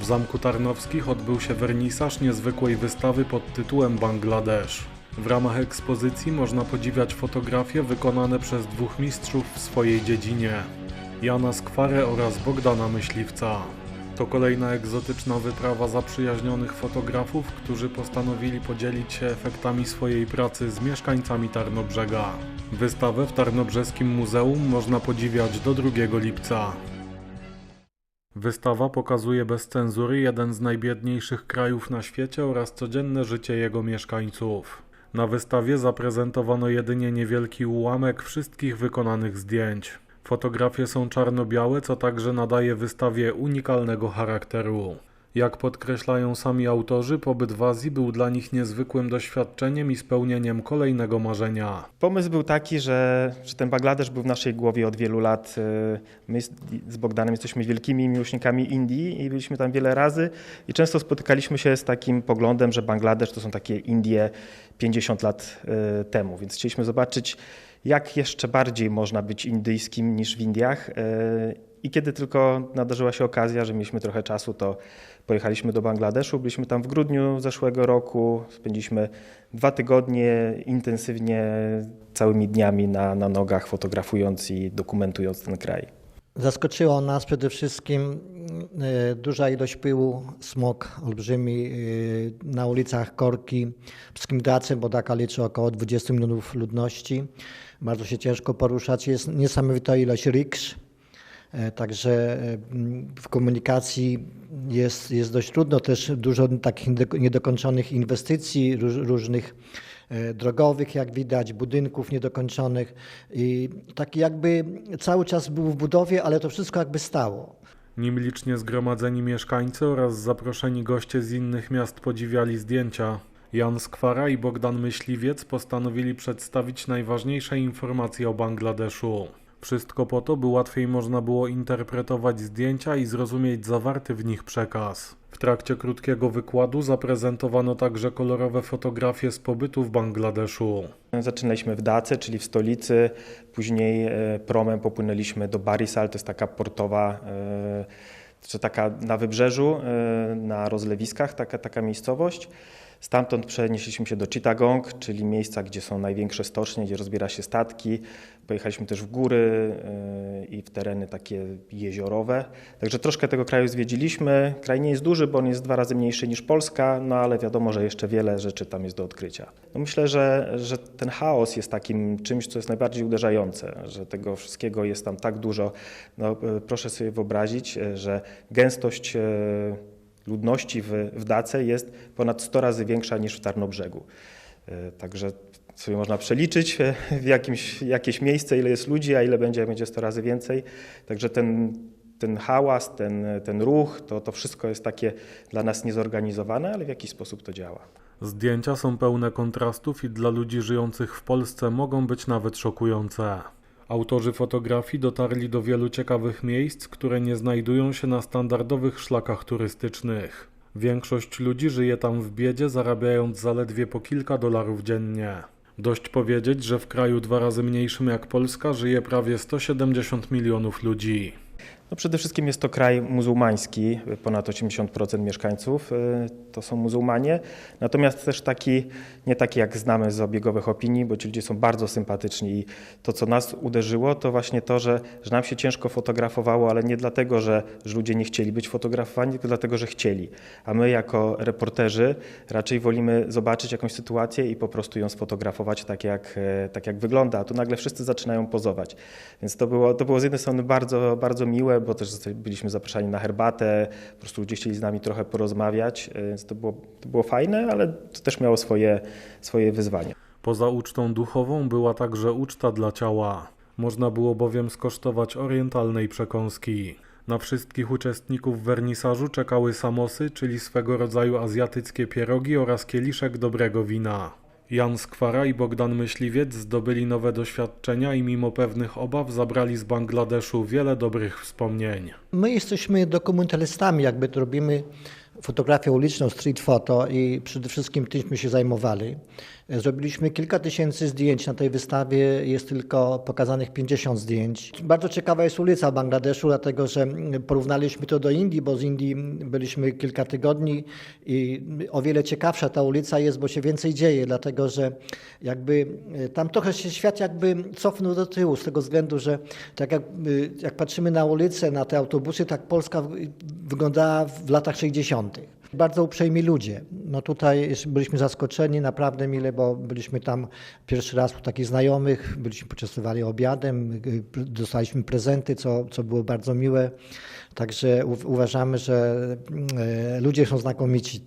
W Zamku Tarnowskich odbył się wernisaż niezwykłej wystawy pod tytułem Bangladesz. W ramach ekspozycji można podziwiać fotografie wykonane przez dwóch mistrzów w swojej dziedzinie. Jana Skwarę oraz Bogdana Myśliwca. To kolejna egzotyczna wyprawa zaprzyjaźnionych fotografów, którzy postanowili podzielić się efektami swojej pracy z mieszkańcami Tarnobrzega. Wystawę w Tarnobrzeskim Muzeum można podziwiać do 2 lipca. Wystawa pokazuje bez cenzury jeden z najbiedniejszych krajów na świecie oraz codzienne życie jego mieszkańców. Na wystawie zaprezentowano jedynie niewielki ułamek wszystkich wykonanych zdjęć. Fotografie są czarno-białe, co także nadaje wystawie unikalnego charakteru. Jak podkreślają sami autorzy, pobyt w Azji był dla nich niezwykłym doświadczeniem i spełnieniem kolejnego marzenia. Pomysł był taki, że, że ten Bangladesz był w naszej głowie od wielu lat. My z, Bogdanem jesteśmy wielkimi miłośnikami Indii i byliśmy tam wiele razy i często spotykaliśmy się z takim poglądem, że Bangladesz to są takie Indie 50 lat e, temu, więc chcieliśmy zobaczyć, jak jeszcze bardziej można być indyjskim niż w Indiach. I kiedy tylko nadarzyła się okazja, że mieliśmy trochę czasu, to pojechaliśmy do Bangladeszu. Byliśmy tam w grudniu zeszłego roku. Spędziliśmy dwa tygodnie intensywnie, całymi dniami na, na nogach, fotografując i dokumentując ten kraj. Zaskoczyło nas przede wszystkim e, duża ilość pyłu, smog olbrzymi e, na ulicach korki. Wszystkim Dace, bo Daka liczy około 20 milionów ludności. Bardzo się ciężko poruszać. Jest niesamowita ilość riksz. E, także w komunikacji jest, jest dość trudno, też dużo takich niedokończonych inwestycji, różnych drogowych, jak widać, budynków niedokończonych. I taki jakby cały czas był w budowie, ale to wszystko jakby stało. Nim licznie zgromadzeni mieszkańcy oraz zaproszeni goście z innych miast podziwiali zdjęcia, Jan Skwara i Bogdan Myśliwiec postanowili przedstawić najważniejsze informacje o Bangladeszu. Wszystko po to, by łatwiej można było interpretować zdjęcia i zrozumieć zawarty w nich przekaz. W trakcie krótkiego wykładu zaprezentowano także kolorowe fotografie z pobytu w Bangladeszu. Zaczynaliśmy w Dace, czyli w stolicy, później e, promem popłynęliśmy do Barisal, to jest taka portowa, e, czy taka na wybrzeżu, e, na rozlewiskach, taka, taka miejscowość. Stamtąd przenieśliśmy się do Chittagong, czyli miejsca, gdzie są największe stocznie, gdzie rozbiera się statki. Pojechaliśmy też w góry yy, i w tereny takie jeziorowe. Także troszkę tego kraju zwiedziliśmy. Kraj nie jest duży, bo on jest dwa razy mniejszy niż Polska, no ale wiadomo, że jeszcze wiele rzeczy tam jest do odkrycia. No myślę, że, że ten chaos jest takim czymś, co jest najbardziej uderzające, że tego wszystkiego jest tam tak dużo. No, proszę sobie wyobrazić, że gęstość ludności w, w Dace jest ponad 100 razy większa niż w Tarnobrzegu. E, także sobie można przeliczyć e, w jakimś, jakieś miejsce, ile jest ludzi, a ile będzie, będzie 100 razy więcej. Także ten, ten hałas, ten, ten ruch, to, to wszystko jest takie dla nas niezorganizowane, ale w jakiś sposób to działa. Zdjęcia są pełne kontrastów i dla ludzi żyjących w Polsce mogą być nawet szokujące. Autorzy fotografii dotarli do wielu ciekawych miejsc, które nie znajdują się na standardowych szlakach turystycznych. Większość ludzi żyje tam w biedzie, zarabiając zaledwie po kilka dolarów dziennie. Dość powiedzieć, że w kraju dwa razy mniejszym jak Polska żyje prawie 170 milionów ludzi. No przede wszystkim jest to kraj muzułmański, ponad 80% mieszkańców y, to są muzułmanie, natomiast też taki, nie taki jak znamy z obiegowych opinii, bo ci ludzie są bardzo sympatyczni i to, co nas uderzyło, to właśnie to, że, że nam się ciężko fotografowało, ale nie dlatego, że, że ludzie nie chcieli być fotografowani, tylko dlatego, że chcieli. A my jako reporterzy raczej wolimy zobaczyć jakąś sytuację i po prostu ją sfotografować tak, jak, e, tak jak wygląda, a tu nagle wszyscy zaczynają pozować. Więc to było, to było z jednej strony bardzo, bardzo miłe, bo też byliśmy zapraszani na herbatę, po prostu ludzie chcieli z nami trochę porozmawiać, e, więc to było, to było fajne, ale to też miało swoje, swoje wyzwania. Poza ucztą duchową była także uczta dla ciała. Można było bowiem skosztować orientalnej przekąski. Na wszystkich uczestników wernisażu czekały samosy, czyli swego rodzaju azjatyckie pierogi oraz kieliszek dobrego wina. Jan Skwara i Bogdan Myśliwiec zdobyli nowe doświadczenia i mimo pewnych obaw zabrali z Bangladeszu wiele dobrych wspomnień. My jesteśmy dokumentalistami, jakby to robimy fotografię uliczną, street photo i przede wszystkim tyśmy się zajmowali. Zrobiliśmy kilka tysięcy zdjęć. Na tej wystawie jest tylko pokazanych 50 zdjęć. Bardzo ciekawa jest ulica Bangladeszu, dlatego że porównaliśmy to do Indii, bo z Indii byliśmy kilka tygodni i o wiele ciekawsza ta ulica jest, bo się więcej dzieje, dlatego że jakby tam trochę się świat jakby cofnął do tyłu z tego względu, że tak jak, jak patrzymy na ulicę, na te autobusy, tak Polska wyglądała w latach 60. Bardzo uprzejmi ludzie. No tutaj byliśmy zaskoczeni naprawdę mile, bo byliśmy tam pierwszy raz u takich znajomych, byliśmy poczęstowali obiadem, dostaliśmy prezenty, co, co było bardzo miłe. Także u- uważamy, że e, ludzie są znakomici.